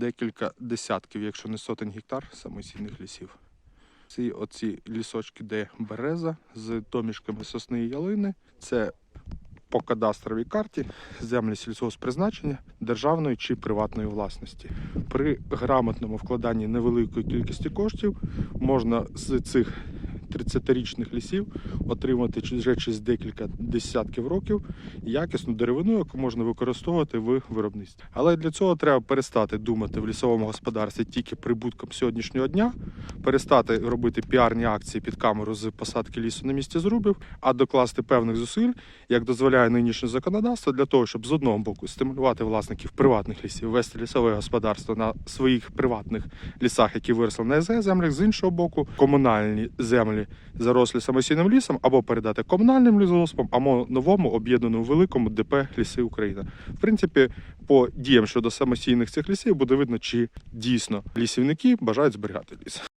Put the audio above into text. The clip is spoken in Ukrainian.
декілька десятків, якщо не сотень гектар самосійних лісів. Ці оці лісочки, де береза з домішками сосни і ялини, це по кадастровій карті землі сільськогоспризначення державної чи приватної власності. При грамотному вкладанні невеликої кількості коштів можна з цих 30-річних лісів отримати вже через декілька десятків років якісну деревину, яку можна використовувати в виробництві. Але для цього треба перестати думати в лісовому господарстві тільки прибутком сьогоднішнього дня, перестати робити піарні акції під камеру з посадки лісу на місці зрубів, а докласти певних зусиль, як дозволяє нинішнє законодавство, для того, щоб з одного боку стимулювати власників приватних лісів, вести лісове господарство на своїх приватних лісах, які виросли на ЕЗ землях, з іншого боку, комунальні землі зарослі самосійним лісом, або передати комунальним лісгоспам, або новому об'єднаному великому ДП Ліси Україна. В принципі, по діям щодо самостійних цих лісів буде видно, чи дійсно лісівники бажають зберігати ліс.